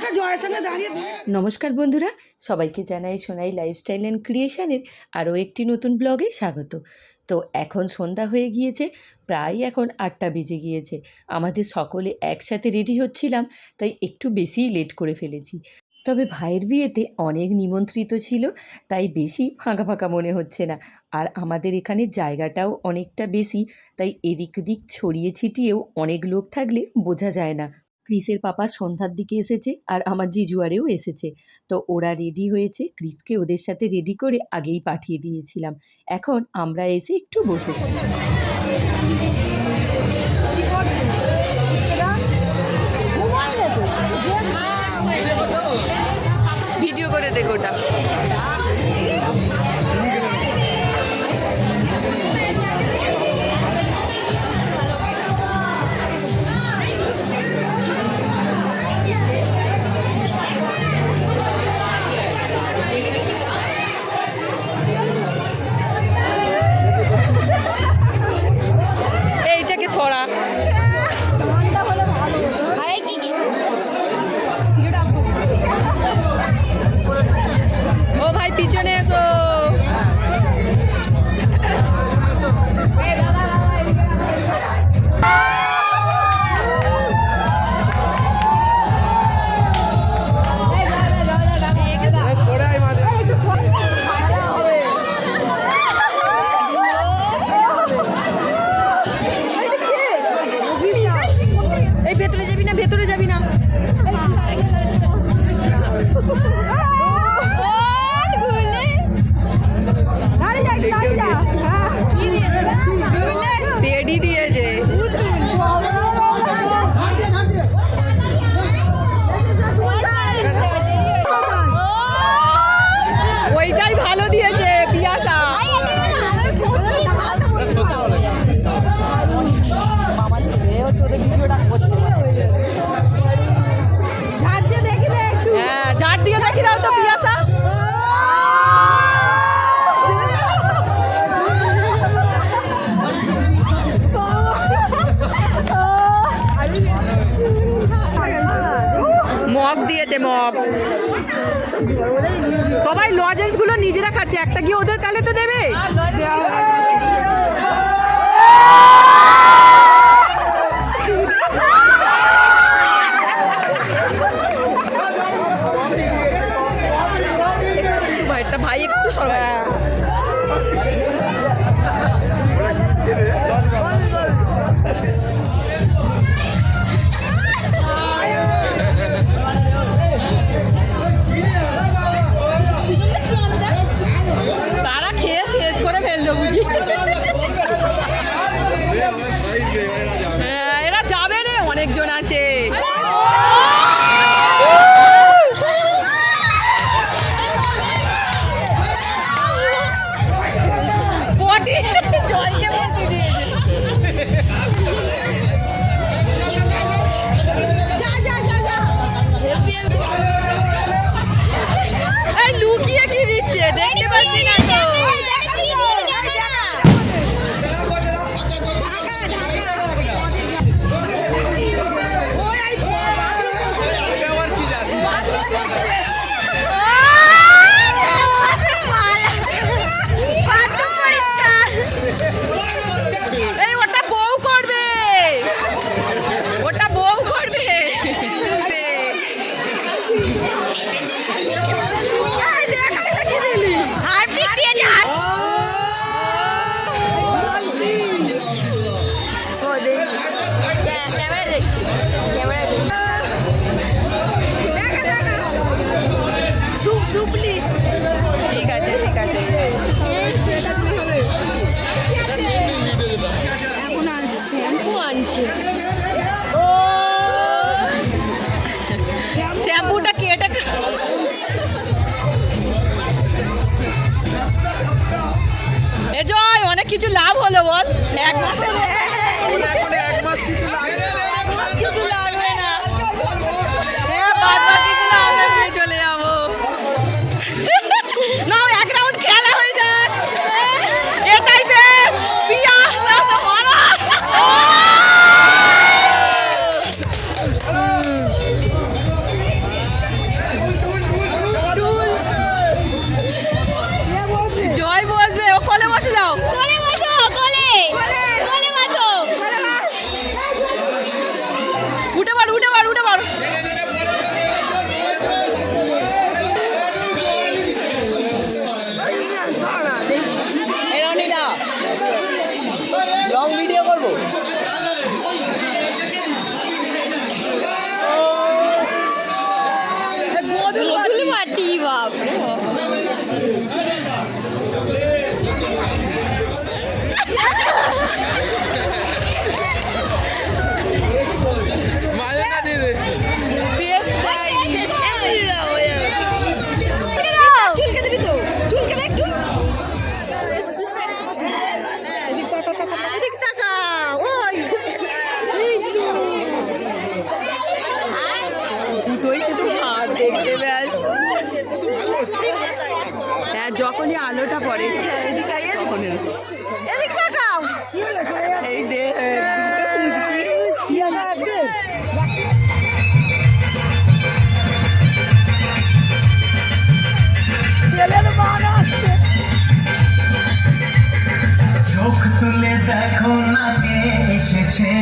একটা জয়ের সঙ্গে দাঁড়িয়ে নমস্কার বন্ধুরা, সবাইকে জানাই সোনাই লাইফস্টাইল অ্যান্ড ক্রিয়েশনের আরও একটি নতুন ব্লগে স্বাগত। তো এখন সন্ধ্যা হয়ে গিয়েছে, প্রায় এখন আটটা বেজে গিয়েছে। আমাদের সকলে একসাথে রেডি হচ্ছিলাম, তাই একটু বেশিই লেট করে ফেলেছি। তবে ভাইয়ের বিয়েতে অনেক নিমন্ত্রিত ছিল, তাই বেশি ফাঁকা ফাঁকা মনে হচ্ছে না। আর আমাদের এখানে জায়গাটাও অনেকটা বেশি, তাই এদিক দিক ছড়িয়ে ছিটিয়েও অনেক লোক থাকলে বোঝা যায় না। ক্রিসের পাপা সন্ধ্যার দিকে এসেছে আর আমার জিজুয়ারেও এসেছে। তো ওরা রেডি হয়েছে ক্রিসকে ওদের সাথে রেডি করে আগেই পাঠিয়ে দিয়েছিলাম। এখন আমরা এসে একটু বসেছি। ভিডিও করে দেখো ওটা। ভাই পিছনে এসো ভেতরে যাবি না ভেতরে যাবি। মগ দিয়েছে মগ সবাই লজেন্সগুলো নিজেরা খাচ্ছে একটা কি ওদের কালে তো দেবে? কিছু লাভ হলো বল এক মাসে কিছু যখনই আলোটা পড়ে এই দে চোখ তুলে দেখো না এসেছে।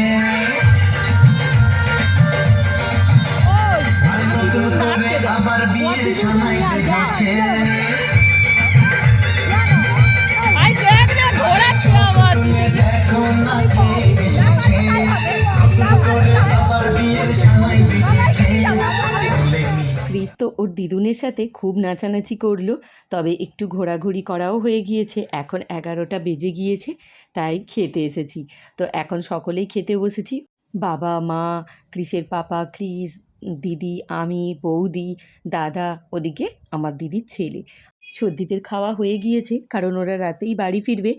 আবার বিয়ের সময় নি তো ওর দিদুনের সাথে খুব নাচানাচি করল, তবে একটু ঘোরাঘুরি করাও হয়ে গিয়েছে। এখন এগারোটা বেজে গিয়েছে, তাই খেতে এসেছি। তো এখন সকলেই খেতে বসেছি। বাবা, মা ক্রিসের পাপা ক্রিস দিদি, আমি, বৌদি, দাদা, ওদিকে আমার দিদির ছেলে। সর্দিদের খাওয়া হয়ে গিয়েছে, কারণ ওরা রাতেই বাড়ি ফিরবে।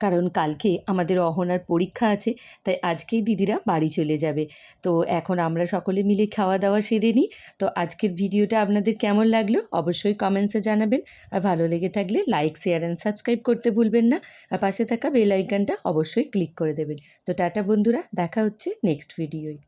কারণ কালকে আমাদের অহনার পরীক্ষা আছে, তাই আজকেই দিদিরা বাড়ি চলে যাবে। তো এখন আমরা সকলে মিলে খাওয়া দাওয়া সেরে নিই। তো আজকের ভিডিওটা আপনাদের কেমন লাগল অবশ্যই কমেন্টসে জানাবেন। আর ভালো লেগে থাকলে লাইক শেয়ার অ্যান্ড সাবস্ক্রাইব করতে ভুলবেন না। আর পাশে থাকা বেল আইকনটা অবশ্যই ক্লিক করে দেবেন। তো টাটা বন্ধুরা, দেখা হচ্ছে নেক্সট ভিডিওয়